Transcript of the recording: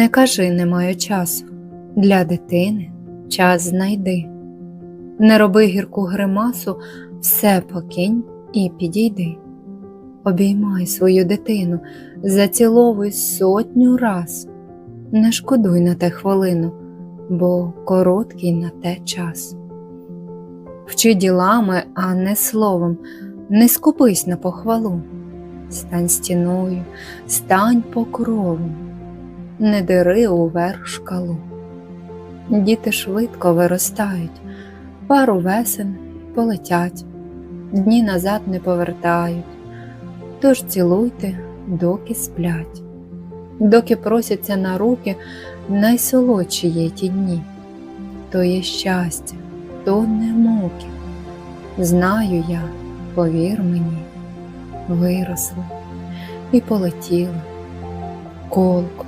Не кажи, не маю часу. Для дитини час знайди. Не роби гірку гримасу, все покинь і підійди. Обіймай свою дитину, заціловуй сотню раз. Не шкодуй на те хвилину, бо короткий на те час. Вчи ділами, а не словом, не скупись на похвалу. Стань стіною, стань покровом, не дири уверх шкалу. Діти швидко виростають, пару весен полетять, дні назад не повертають, тож цілуйте, доки сплять, доки просяться на руки, найсолодші є ті дні. То є щастя, то не муки. Знаю я, повір мені, виросли і полетіли колко